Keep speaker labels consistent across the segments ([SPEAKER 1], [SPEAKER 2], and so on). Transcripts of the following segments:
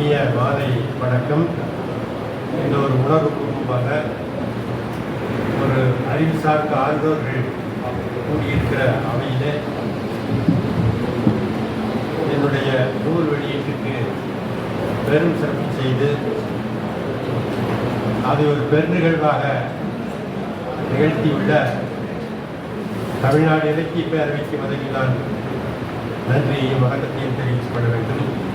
[SPEAKER 1] இனிய மாலை வணக்கம். இந்த ஒரு உணர்வுபூர்வமான ஒரு அறிவு ஆர்வர்கள் கூடியிருக்கிற அவையிலே என்னுடைய நூல் வெளியீட்டுக்கு பெரும் சிறப்பு செய்து அதை ஒரு பெருநிகழ்வாக நிகழ்த்தியுள்ள தமிழ்நாடு இலக்கிய பேரவைக்கு முதலில் நான் நன்றியையும் வணக்கத்தையும் தெரிவித்துக் கொள்ள வேண்டும்.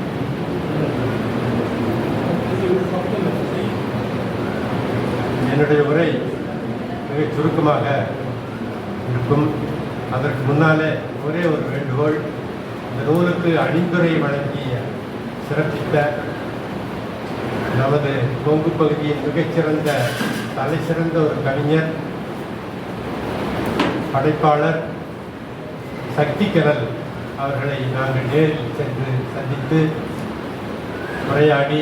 [SPEAKER 1] என்னுடைய உரை மிக சுருக்கமாக இருக்கும். அதற்கு முன்னாலே ஒரே ஒரு வேண்டுகோள். இந்த நூலுக்கு அணிந்துரை வழங்கிய சிறப்பித்த நமது கொங்கு பகுதியின் மிகச்சிறந்த தலை சிறந்த ஒரு கவிஞர் படைப்பாளர் சக்தி கரல் அவர்களை நாங்கள் நேரில் சென்று சந்தித்து உரையாடி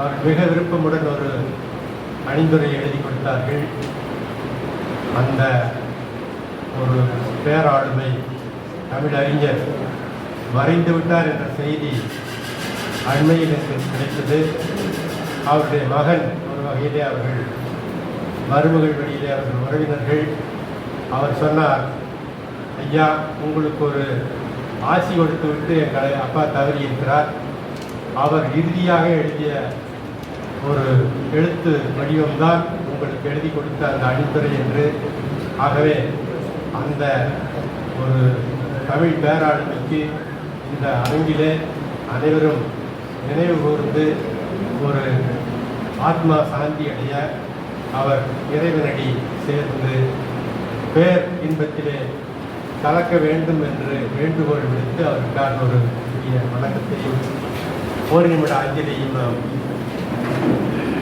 [SPEAKER 1] அவர் மிக விருப்பமுடன் ஒரு பரிந்துரை எழுதி கொடுத்தார்கள். அந்த ஒரு பேராளுமை தமிழறிஞர் மறைந்து விட்டார் என்ற செய்தி அண்மையில் எனக்கு கிடைத்தது. அவருடைய மகன் ஒரு வகையிலே அவர்கள் மருமகள் வழியிலே அவர்கள் உறவினர்கள். அவர் சொன்னார் ஐயா உங்களுக்கு ஒரு ஆசி கொடுத்து விட்டு எங்களை அப்பா தவறி இருக்கிறார் அவர் இறுதியாக எழுதிய ஒரு எழுத்து வடிவம்தான் உங்களுக்கு எழுதி கொடுத்த அந்த அடித்துறை என்று. ஆகவே அந்த ஒரு தமிழ் பேராளுமைக்கு இந்த அரங்கிலே அனைவரும் நினைவு கூர்ந்து ஒரு ஆத்மா சாந்தி அடைய அவர் இறைவனடி சேர்ந்து பேர் இன்பத்திலே கலக்க வேண்டும் என்று வேண்டுகோள் விடுத்து அவருக்கான ஒரு வணக்கத்தையும் ஒரு நிமிட அஞ்சலியையும் நாம்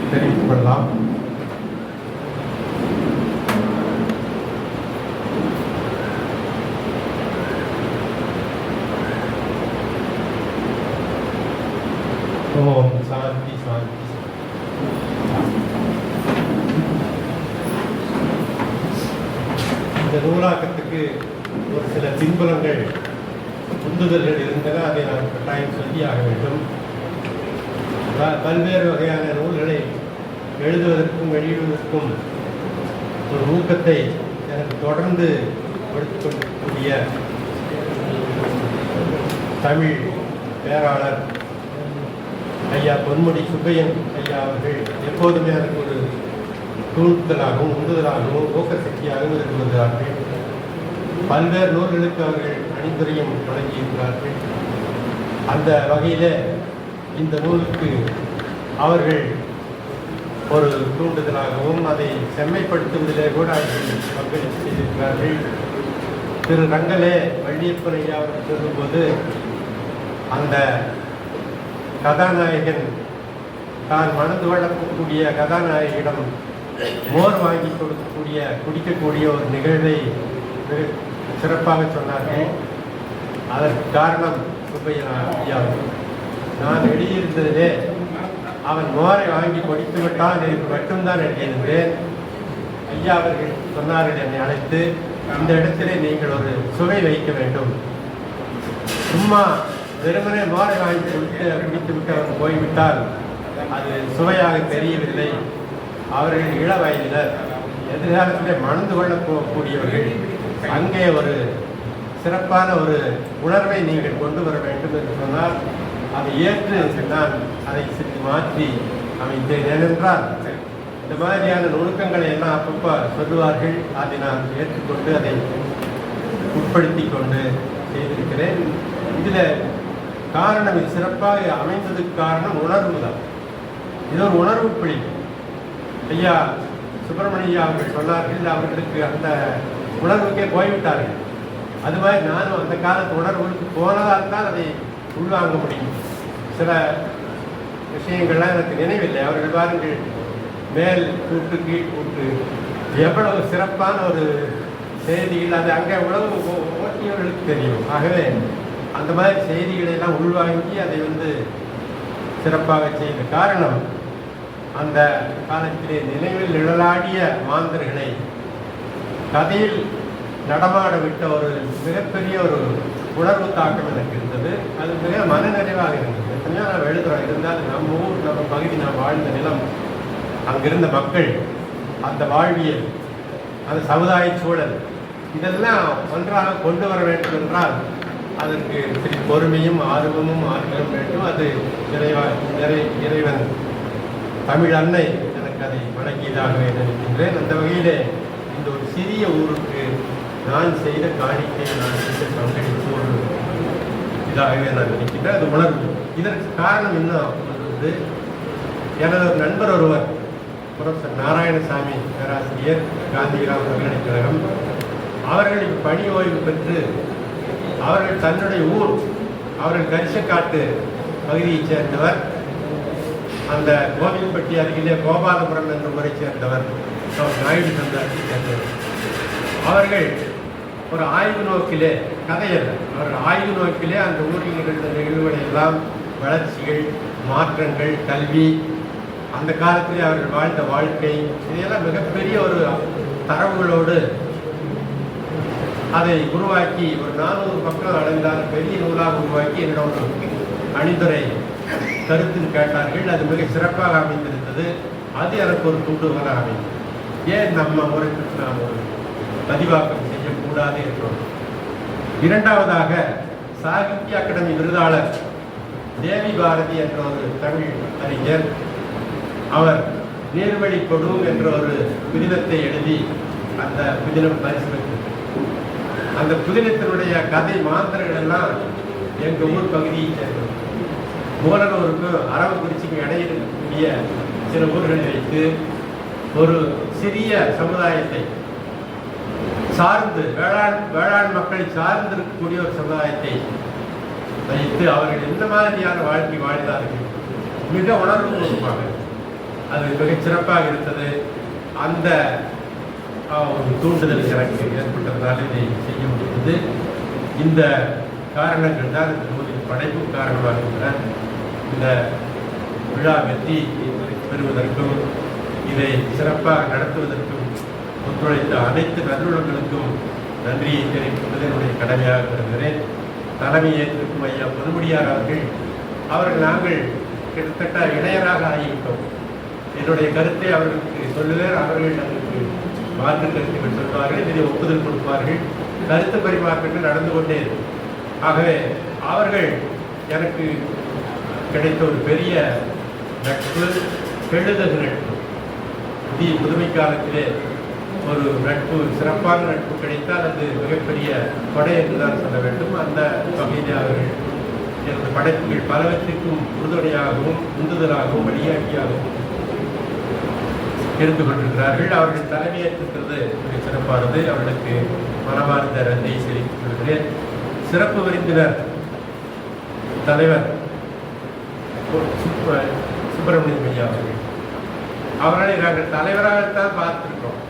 [SPEAKER 1] தெரிவித்துக் கொள்ளலாம் ஓம் சாந்தி சாந்தி இந்த நூலாக்கத்துக்கு ஒரு சில பின்புலங்கள் உந்துதல்கள் இருந்தன அதை நான் கட்டாயம் சொல்லியாக வேண்டும் ப- பல்வேறு வகையான நூல்களை எழுதுவதற்கும் வெளியிடுவதற்கும் ஒரு ஊக்கத்தை எனக்கு தொடர்ந்து கொடுத்து தமிழ் பேராளர் ஐயா பொன்முடி சுப்பையன் ஐயா அவர்கள் எப்போதுமே எனக்கு ஒரு தூண்டுதலாகவும் உந்துதலாகவும் ஊக்க சக்தியாகவும் இருந்து வருகிறார்கள் பல்வேறு நூல்களுக்கு அவர்கள் அணிந்துரையும் வழங்கியிருக்கிறார்கள் அந்த வகையில் இந்த நூலுக்கு அவர்கள் ஒரு தூண்டுதலாகவும் அதை செம்மைப்படுத்துவதிலே கூட அவர்கள் பங்களிப்பு செய்திருக்கிறார்கள். திரு ரங்கலே வள்ளியப்பன் ஐயா அவர்கள் சொல்லும்போது அந்த கதாநாயகன் தான் மணந்து வளர்க்கக்கூடிய கதாநாயகனிடம் மோர் வாங்கி கொடுக்கக்கூடிய குடிக்கக்கூடிய ஒரு நிகழ்வை சிறப்பாக சொன்னார்கள் அதற்கு காரணம் சுப்பையா ஐயா நான் எழுதியிருந்ததிலே அவன் மோரை வாங்கி கொடுத்து விட்டான் எனக்கு மட்டும்தான் எழுதியிருந்தேன் ஐயா அவர்கள் சொன்னார்கள் என்னை அழைத்து இந்த இடத்திலே நீங்கள் ஒரு சுவை வைக்க வேண்டும். சும்மா வெறுமனே மோரை வாங்கி கொடுத்து குடித்து விட்டு அவர் போய்விட்டால் அது சுவையாக தெரியவில்லை. அவர்கள் இள வயதினர். எதிர்காலத்திலே மணந்து கொள்ள போகக்கூடியவர்கள். அங்கே ஒரு சிறப்பான ஒரு உணர்வை நீங்கள் கொண்டு வர வேண்டும் என்று சொன்னால் அதை ஏற்று நான் அதை சிறிது மாற்றி அமைத்தேன். ஏனென்றால் இந்த மாதிரியான நுணுக்கங்களை எல்லாம் அப்பப்போ சொல்லுவார்கள். அதை நான் ஏற்றுக்கொண்டு அதை உட்படுத்தி கொண்டு செய்திருக்கிறேன். இதில் காரணம் இது சிறப்பாக அமைந்ததுக்கு காரணம் உணர்வு தான். இது ஒரு உணர்வு பிழை ஐயா சுப்பிரமணியா அவர்கள் சொன்னார்கள் அவர்களுக்கு அந்த உணர்வுக்கே போய்விட்டார்கள். அது மாதிரி நானும் அந்த காலத்து உணர்வுக்கு போனதால் தான் அதை உள்வாங்க முடியும். சில விஷயங்கள்லாம் எனக்கு நினைவில்லை. அவர்கள் பாருங்கள் மேல் கூட்டு கீழ் கூட்டு. எவ்வளவு சிறப்பான ஒரு செய்திகள் அது அங்கே உணவு ஓ- ஓட்டியவர்களுக்கு தெரியும். ஆகவே அந்த மாதிரி செய்திகளை எல்லாம் உள்வாங்கி அதை வந்து சிறப்பாக செய்த காரணம் அந்த காலத்திலே நினைவில் நிழலாடிய மாந்தர்களை கதையில் நடமாட விட்ட ஒரு மிகப்பெரிய ஒரு உணர்வு தாக்கம் எனக்கு இருந்தது. அது மிக மனநிறைவாக இருந்தது. எத்தனையோ நான் எழுதுகிறோம் இருந்தாலும் நம்ம ஊர் நம்ம பகுதி நாம் வாழ்ந்த நிலம் அங்கிருந்த மக்கள் அந்த வாழ்வியல் அந்த சமுதாய சூழல் இதெல்லாம் ஒன்றாக கொண்டு வர வேண்டும் என்றால் அதற்கு சிறு பொறுமையும் ஆர்வமும் ஆற்றலும் வேண்டும். அது இறைவா இறை இறைவன் தமிழ் அன்னை எனக்கு அதை வணங்கியதாகவே நினைக்கின்றேன். அந்த வகையிலே இந்த ஒரு சிறிய ஊருக்கு நான் செய்த காணிக்கை நான் செய்த பங்களிப்பு ஒரு இதாகவே நான் நினைக்கின்றேன். அது உணர்வு. இதற்கு காரணம் என்ன? வந்து எனது ஒரு நண்பர் ஒருவர் புரொஃபசர் நாராயணசாமி பேராசிரியர் காந்திகிராம் பல்கலைக்கழகம் அவர்கள் பணி ஓய்வு பெற்று அவர்கள் தன்னுடைய ஊர் அவர்கள் கரிசக்காட்டு பகுதியைச் சேர்ந்தவர். அந்த கோவில்பட்டி அருகிலே கோபாலபுரம் என்ற ஊரை சேர்ந்தவர் நாயுடு சந்தாத்தை சேர்ந்தவர். அவர்கள் ஒரு ஆய்வு நோக்கிலே கதையல்ல அவர்கள் ஆய்வு நோக்கிலே அந்த ஊரில் நிகழ்ந்த நிகழ்வுகள் எல்லாம் வளர்ச்சிகள் மாற்றங்கள் கல்வி அந்த காலத்திலே அவர்கள் வாழ்ந்த வாழ்க்கை இதையெல்லாம் மிகப்பெரிய ஒரு தரவுகளோடு அதை உருவாக்கி ஒரு நானூறு பக்கம் அடைந்தால் பெரிய நூலாக உருவாக்கி என்னிடம் ஒரு அணிந்துரை கருத்தில் கேட்டார்கள். அது மிக சிறப்பாக அமைந்திருந்தது. அது எனக்கு ஒரு தூண்டுகோலாக அமைந்தது. ஏன் நம்ம முறைக்கு நாம் ஒரு பதிவாக்கம் செய்யக்கூடாது என்றோம்? இரண்டாவதாக சாகித்ய அகாடமி விருதாளர் தேவி பாரதி என்ற ஒரு தமிழ் அறிஞர் அவர் நீர்வழி கொடும் என்ற ஒரு புதினத்தை எழுதி அந்த புதினம் பரிசு அந்த புதினத்தினுடைய கதை மாத்திரைகள் எல்லாம் எங்கள் ஊர் பகுதியை சேர்ந்தது மூலனூருக்கும் அரவக்குறிச்சிக்கும் இடையில் இருக்கக்கூடிய சில ஊர்களை வைத்து ஒரு சிறிய சமுதாயத்தை சார்ந்து வேளாண் வேளாண் மக்களை சார்ந்து இருக்கக்கூடிய ஒரு சமுதாயத்தை வைத்து அவர்கள் எந்த மாதிரியான வாழ்க்கை வாழ்ந்தார்கள்? மிக உணர்வு கொடுப்பாங்க அது மிக சிறப்பாக இருந்தது. அந்த ஒரு தூண்டுதல் எனக்கு ஏற்பட்டதால் இதை செய்ய முடிந்தது. இந்த காரணங்கள் தான் இந்த நூலின் படைப்பு காரணமாக இருந்தன இந்த விழா வெற்றி பெறுவதற்கும் இதை சிறப்பாக நடத்துவதற்கும் ஒத்துழைத்த அனைத்து நல்லுறங்களுக்கும் நன்றியை தெரிவிப்பது என்னுடைய கடமையாக கருதுகிறேன். தலைமை இருக்கும் ஐயா பொதுமுடியார் அவர்கள் அவர்கள் நாங்கள் கிட்டத்தட்ட இளையராக ஆகிவிட்டோம். என்னுடைய கருத்தை அவர்களுக்கு சொல்லுவேன் அவர்கள் அதற்கு மாற்று கருத்தை சொல்வார்கள் இதை ஒப்புதல் கொடுப்பார்கள். கருத்து பரிமாற்றங்கள் நடந்து கொண்டே இருக்கும். ஆகவே அவர்கள் எனக்கு கிடைத்த ஒரு பெரிய நட்பு கெழுதகு நட்பு. புதிய புதுமை காலத்திலே ஒரு நட்பு சிறப்பான நட்பு கிடைத்தால் அது மிகப்பெரிய கொடை என்றுதான் சொல்ல வேண்டும். அந்த வகையிலே அவர்கள் எனது படைப்புகள் பலவற்றிற்கும் உறுதுணையாகவும் உந்துதலாகவும் வழிகாட்டியாகவும் இருந்து கொண்டிருக்கிறார்கள் அவர்கள் தலைமையேற்றிருக்கிறது மிக சிறப்பானது. அவர்களுக்கு மனமார்ந்த நன்றியை செலுத்திக் கொள்கிறேன். சிறப்பு விருந்தினர் தலைவர் சுப்பிரமணியம் ஐயா அவர்கள். அவர்களை நாங்கள் தலைவராகத்தான் பார்த்துருக்கோம்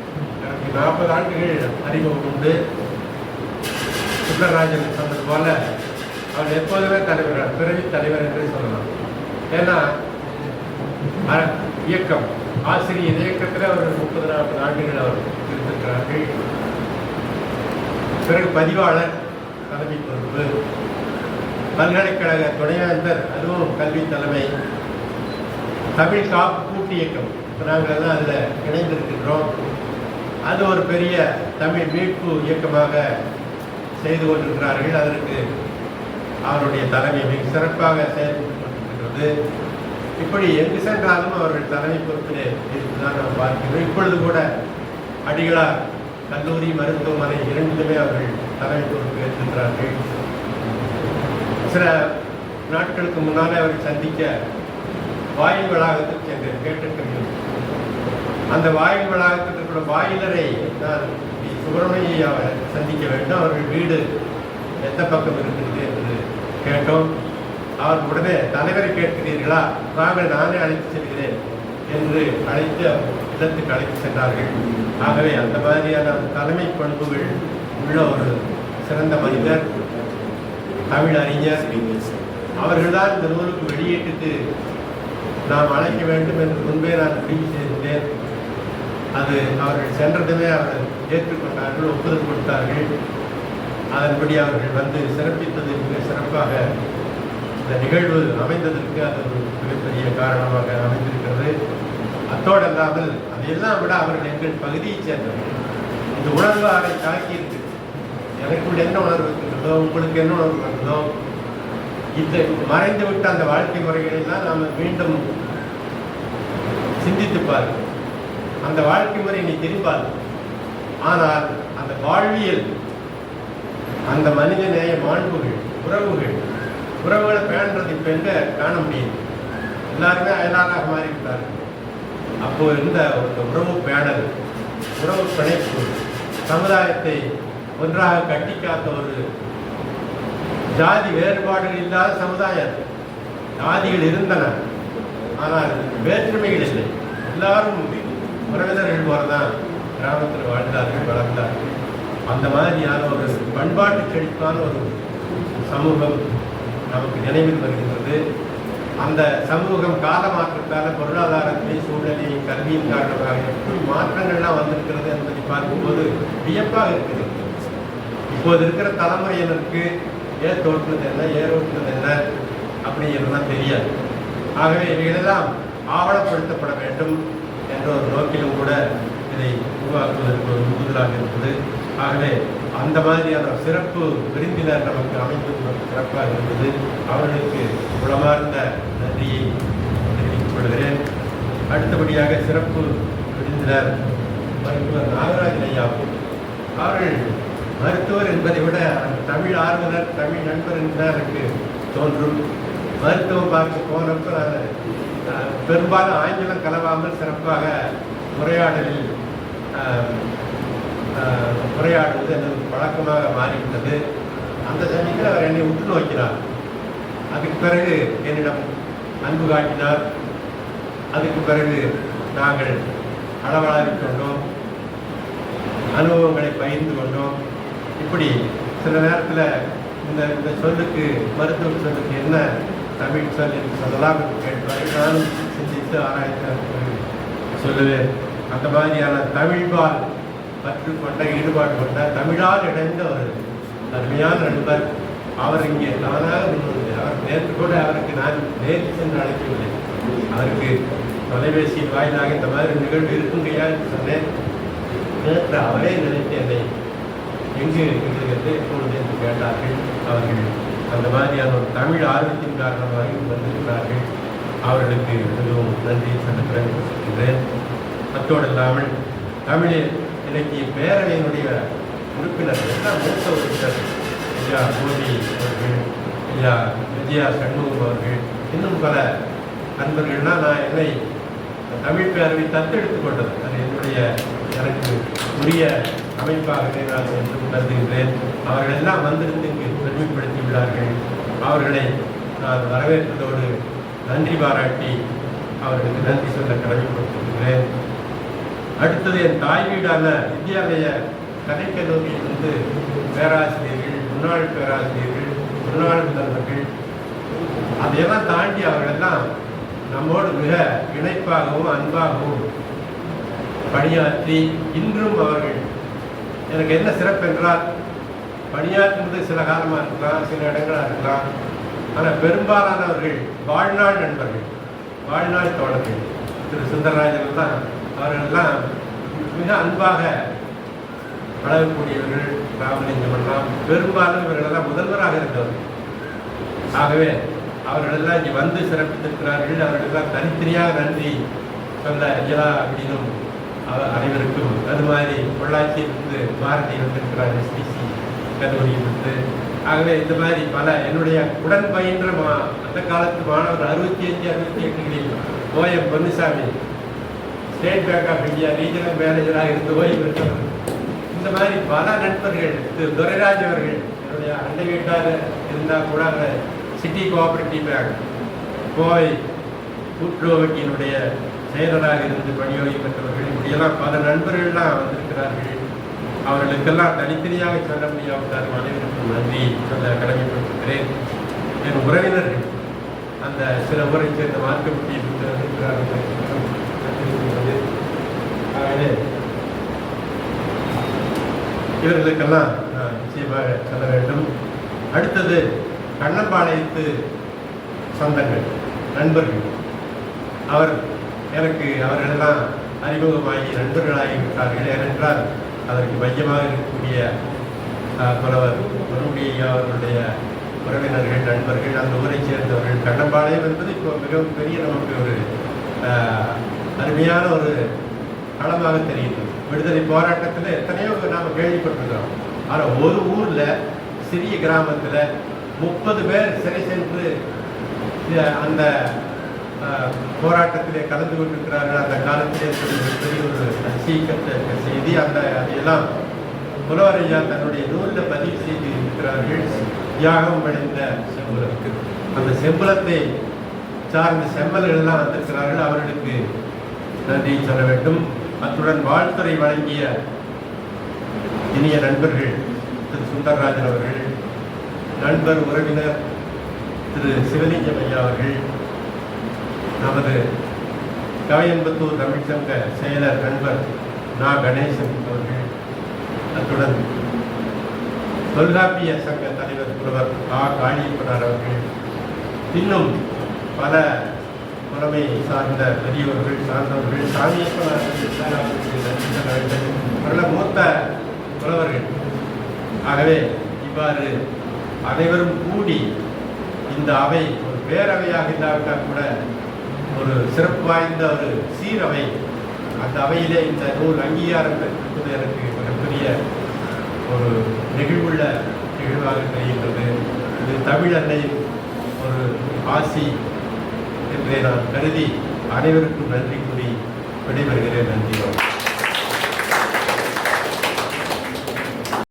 [SPEAKER 1] எனக்கு நாற்பது ஆண்டுகள் அறிமுகம் உண்டு. சுந்தரராஜன் சொன்னது போல அவர் எப்போதுமே தலைவர் பிறவி தலைவர் என்று சொல்லலாம். ஏன்னா இயக்கம் ஆசிரியர் இயக்கத்தில் அவர் முப்பது நாற்பது ஆண்டுகள் அவர் இருந்திருக்கிறார்கள். பிறகு பதிவாளர் தலைமை பொறுப்பு. பல்கலைக்கழக துணைவேந்தர் அதுவும் கல்வி தலைமை. தமிழ் காப்பு கூட்டு இயக்கம். இப்போ நாங்கள் தான் அதில் இணைந்திருக்கின்றோம். அது ஒரு பெரிய தமிழ் மீட்பு இயக்கமாக செய்து கொண்டிருக்கிறார்கள். அதற்கு அவருடைய தலைமை மிக சிறப்பாக செயல்பட்டு கொண்டிருக்கிறது. இப்படி எங்கு சென்றாலும் அவர்கள் தலைமை பொறுப்பிலே இருந்துதான் நாம் பார்க்கிறோம். இப்பொழுது கூட அடிகளார் கல்லூரி மருத்துவமனை இரண்டிலுமே அவர்கள் தலைமை பொறுப்பு ஏற்கின்றார்கள் சில நாட்களுக்கு முன்னாலே அவர்கள் சந்திக்க வாயில் வளாகத்துக்கு சென்று கேட்டிருக்கிறேன் அந்த வாயில் வளாகத்தில் இருக்கிற வாயிலரை நான் சுப்பிரமணியை அவர் சந்திக்க வேண்டும். அவர்கள் வீடு எந்த பக்கம் இருக்கிறது என்று கேட்டோம். அவர் உடனே தலைவரை கேட்கிறீர்களா? நாங்கள் நானே அழைத்து செல்கிறேன் என்று அழைத்து இடத்துக்கு அழைத்து சென்றார்கள். ஆகவே அந்த மாதிரியான தலைமை பண்புகள் உள்ள ஒரு சிறந்த மனிதர் தமிழ் அறிஞர். அவர்கள்தான் இந்த நூலுக்கு வெளியீட்டுக்கு நாம் அழைக்க வேண்டும் என்று முன்பே நான் முடிவு செய்திருந்தேன் அது அவர்கள் சென்றதுமே அவர்கள் ஏற்றுக்கொண்டார்கள் ஒப்புதல் கொடுத்தார்கள். அதன்படி அவர்கள் வந்து சிறப்பித்தது மிக சிறப்பாக இந்த நிகழ்வு அமைந்ததற்கு அது ஒரு மிகப்பெரிய காரணமாக அமைந்திருக்கிறது. அத்தோடு அல்லாமல் அதையெல்லாம் விட அவர்கள் எங்கள் பகுதியைச் சேர்ந்தவர்கள். இந்த உணர்வு அவரை தாக்கியிருக்கு. எனக்குள் என்ன உணர்வு இருக்கின்றதோ உங்களுக்கு என்ன உணர்வு இருக்கிறதோ இந்த மறைந்து விட்ட அந்த வாழ்க்கை முறைகளை எல்லாம் நாம் மீண்டும் சிந்தித்து பாருங்கள் அந்த வாழ்க்கை முறை நீ திரும்பாது ஆனால் அந்த வாழ்வியல் அந்த மனித நேய மாண்புகள் உறவுகள் உறவுகளை பேணுறது இப்போ எங்க காண முடியுது எல்லாருமே அயலாராக மாறிவிட்டார்கள் அப்போ இருந்த ஒரு உறவு பேணல் உறவு பிணைப்பு சமுதாயத்தை ஒன்றாக கட்டி காத்த ஒரு ஜாதி வேறுபாடுகள் இல்லாத சமுதாயம் ஜாதிகள் இருந்தன ஆனால் வேற்றுமைகள் இல்லை. எல்லாரும் உறவினர்கள் போலதான் கிராமத்தில் வாழ்ந்தார்கள் வளர்ந்தார்கள். அந்த மாதிரியான ஒரு பண்பாட்டு செழிப்பான ஒரு சமூகம் நமக்கு நினைவில் வருகின்றது. அந்த சமூகம் கால மாற்றத்தால் பொருளாதாரத்திலையும் சூழ்நிலையும் கல்வியின் காரணமாக எப்படி மாற்றங்கள்லாம் வந்திருக்கிறது என்பதை பார்க்கும்போது வியப்பாக இருக்குது. இப்போது இருக்கிற தலைமுறையினருக்கு ஏர் தோற்றுனது என்ன ஏர் ஓட்டுனது என்ன அப்படிங்கிறதுலாம் தெரியாது. ஆகவே இவைகளெல்லாம் ஆவணப்படுத்தப்பட வேண்டும் என்ற ஒரு நோக்கிலும் கூட இதை உருவாக்குவதற்கு ஒரு உந்துதலாக இருந்தது. ஆகவே அந்த மாதிரியான சிறப்பு விருந்தினர் நமக்கு அமைந்தது நமக்கு சிறப்பாக இருந்தது. அவர்களுக்கு உளமார்ந்த நன்றியை தெரிவித்துக் கொள்கிறேன். அடுத்தபடியாக சிறப்பு விருந்தினர் மருத்துவர் நாகராஜன் ஐயா அவர்கள். மருத்துவர் என்பதை விட அந்த தமிழ் ஆர்வலர் தமிழ் நண்பர் என்று எனக்கு தோன்றும். மருத்துவம் பார்க்க போனப்போ பெரும்பாலும் ஆங்கிலம் கலவாமல் சிறப்பாக உரையாடலில் உரையாடுவது எனக்கு பழக்கமாக மாறிவிட்டது. அந்த சமயத்தில் அவர் என்னை உற்று நோக்கினார். அதுக்கு பிறகு என்னிடம் அன்பு காட்டினார். அதுக்கு பிறகு நாங்கள் அளவலாவிக் கொண்டோம். அனுபவங்களை பகிர்ந்து கொண்டோம். இப்படி சில நேரத்தில் இந்த இந்த சொல்லுக்கு மருத்துவ சொல்லுக்கு என்ன தமிழ் சொல் என்று சொல்லலாம் என்று கேட்பார் நானும் சிந்தித்து ஆராய்ச்சி சொல்லுவேன் அந்த மாதிரியான தமிழ்பால் பற்று கொண்ட ஈடுபாடு கொண்ட தமிழால் இணைந்த ஒரு அருமையான நண்பர். அவர் இங்கே தானாக முன்வந்து அவர் நேற்று கூட அவருக்கு நான் நேற்று சென்று அழைக்கவில்லை. அவருக்கு தொலைபேசியின் வாயிலாக இந்த மாதிரி நிகழ்வு இருக்குங்கய்யா என்று சொன்னேன். நேற்று அவரே நினைத்து என்னை எங்கு இருக்கிறது எப்பொழுது என்று கேட்டார்கள். அவர்கள் அந்த மாதிரியான ஒரு தமிழ் ஆர்வத்தின் காரணமாக வந்திருக்கிறார்கள். அவர்களுக்கு மிகவும் நன்றி செலுத்துகிறேன் அத்தோடு இல்லாமல் தமிழில் இன்றைக்கு பேரவையினுடைய உறுப்பினர்கள் எல்லாம் மூத்த உறுப்பினர்? ஐயா மோடி அவர்கள் ஐயா விஜயா சண்முகம் அவர்கள் இன்னும் பல நண்பர்கள்லாம் நான் என்னை தமிழ் பேரவை தத்தெடுத்துக் கொண்டது. அது என்னுடைய எனக்கு உரிய அமைப்பாகவே நான் என்று கருதுகின்றேன் அவர்கள் எல்லாம் வந்திருந்து இங்கு பெருமைப்படுத்தி உள்ளார்கள் அவர்களை நான் வரவேற்பதோடு நன்றி பாராட்டி அவர்களுக்கு நன்றி சொல்ல கடமைப்படுத்துகின்றேன் அடுத்தது என் தாய் வீடான வித்யாலய கலைக்கல்லூரியிலிருந்து பேராசிரியர்கள் முன்னாள் பேராசிரியர்கள் முன்னாள் முதல்வர்கள் அதையெல்லாம் தாண்டி அவர்களெல்லாம் நம்மோடு மிக இணைப்பாகவும் அன்பாகவும் பணியாற்றி இன்றும் அவர்கள் எனக்கு என்ன சிறப்பு என்றால் பணியாற்றுவது சில காலமாக இருக்கலாம் சில இடங்களாக இருக்கலாம். ஆனால் பெரும்பாலானவர்கள் வாழ்நாள் நண்பர்கள் வாழ்நாள் தோழர்கள். திரு சுந்தரராஜன் தான் அவர்களெல்லாம் மிக அன்பாக பழகக்கூடியவர்கள் ராமலிங்கம் எல்லாம் பெரும்பாலும் இவர்களெல்லாம் முதல்வராக இருந்தவர் ஆகவே அவர்களெல்லாம் இங்கே வந்து சிறப்பித்திருக்கிறார்கள். அவர்களெல்லாம் தனித்தனியாக நன்றி சொல்ல இயலா அப்படின்னும் அவ- அனைவருக்கும் அது மாதிரி பொள்ளாச்சியிலிருந்து பாரதி வந்திருக்கிறார் எஸ்டிசி கல்லூரியிலிருந்து ஆகவே இந்த மாதிரி பல என்னுடைய உடன் பயின்ற மா அந்த காலத்து மாணவர் அறுபத்தி அஞ்சு அறுபத்தி எட்டுகளில் O M Ponnusamy State Bank of India regional மேனேஜராக இருந்து ஓய்வு பெற்றவர். இந்த மாதிரி பல நண்பர்கள் திரு துரைராஜ் அவர்கள் என்னுடைய அண்டை வீட்டார் இருந்தால் கூட அந்த சிட்டி கோஆபரேட்டிவ் பேங்க் கோவை கூட்டுறவு வங்கியினுடைய செயலராக இருந்து பணியோகி பெற்றவர்கள் இப்படியெல்லாம் பல நண்பர்கள்லாம் வந்திருக்கிறார்கள். அவர்களுக்கெல்லாம் தனித்தனியாக சொல்ல முடியாவிட்டார் அனைவருக்கும் நன்றி சொல்ல கடமைப்பட்டிருக்கிறேன். என் உறவினர்கள் அந்த சில ஊரை சேர்ந்த மார்க்கெட்டில் இருக்கிறார்கள் ஆகவே இவர்களுக்கெல்லாம் நிச்சயமாக சொல்ல வேண்டும். அடுத்தது கண்ணம்பாளையத்து சொந்தங்கள் நண்பர்கள். அவர் எனக்கு அவர்களெல்லாம் அறிமுகமாகி நண்பர்களாகி விட்டார்கள். ஏனென்றால் அதற்கு மையமாக இருக்கக்கூடிய ஆஹ், புலவர் மறுபடியும் அவர்களுடைய உறவினர்கள் நண்பர்கள் அந்த ஊரைச் சேர்ந்தவர்கள். கண்ணம்பாளையம் என்பது இப்போ மிகவும் பெரிய நமக்கு ஒரு அருமையான ஒரு களமாக தெரியுது. விடுதலை போராட்டத்தில் எத்தனையோ நாம் கேள்விப்பட்டிருக்கிறோம். ஆனால் ஒரு ஊரில் சிறிய கிராமத்தில் முப்பது பேர் சிறை சென்று அந்த போராட்டத்திலே கலந்து கொண்டிருக்கிறார்கள். அந்த காலத்திலே ஒரு பெரிய ஒரு சீக்கிரத்த செய்தி அந்த அதையெல்லாம் புலவரையா தன்னுடைய நூலில் பதிவு செய்து இருக்கிறார்கள் தியாகம் அடைந்த செம்புலத்துக்கு. அந்த செம்புலத்தை சார்ந்த செம்மல்கள் எல்லாம் வந்திருக்கிறார்கள். அவர்களுக்கு நன்றி சொல்ல வேண்டும். அத்துடன் வாழ்த்துறை வழங்கிய இனிய நண்பர்கள் திரு சுந்தரராஜன் அவர்கள் நண்பர் உறவினர் திரு சிவலிங்கம் ஐயா அவர்கள் நமது காயம்பத்தூர் தமிழ்ச்சங்க செயலர் நண்பர் நா. கணேசன் அவர்கள் அத்துடன் தொல்காப்பிய சங்க தலைவர் புலவர் ஆ காளியப்பனார் அவர்கள் இன்னும் பல புலமை சார்ந்த பெரியவர்கள் சார்ந்தவர்கள் சாமியப்பனார்கள் அவர்களுக்கு மூத்த புலவர்கள். ஆகவே இவ்வாறு அனைவரும் கூடி இந்த அவை ஒரு பேரவையாக இல்லாவிட்டால் கூட ஒரு சிறப்பு வாய்ந்த ஒரு சீரவை. அந்த அவையிலே இந்த நூல் அங்கீகாரம் பெற்றிருப்பது எனக்கு மிகப்பெரிய ஒரு நெகிழ்வுள்ள நிகழ்வாக தெரிகின்றது. இது தமிழ் அன்னையின் ஒரு ஆசி. என்றே நான் கருதி அனைவருக்கும் நன்றி கூறி விடைபெறுகிறேன். நன்றி.